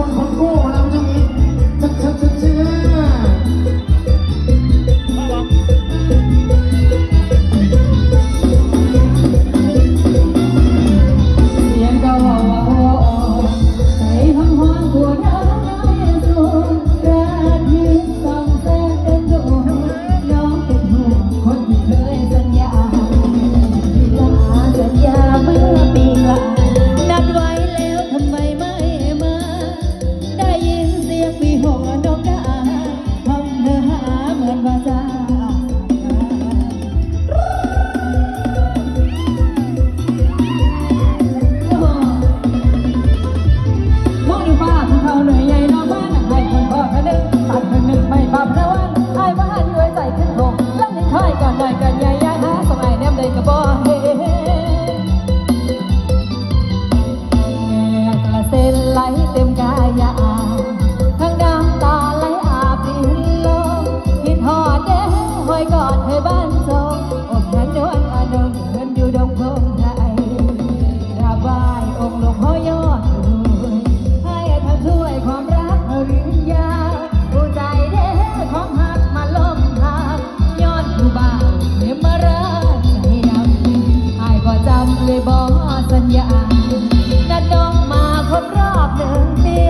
মন ভঙ্গ บ่สัญญาณนัดน้องมาครบรอบหนึ่งปี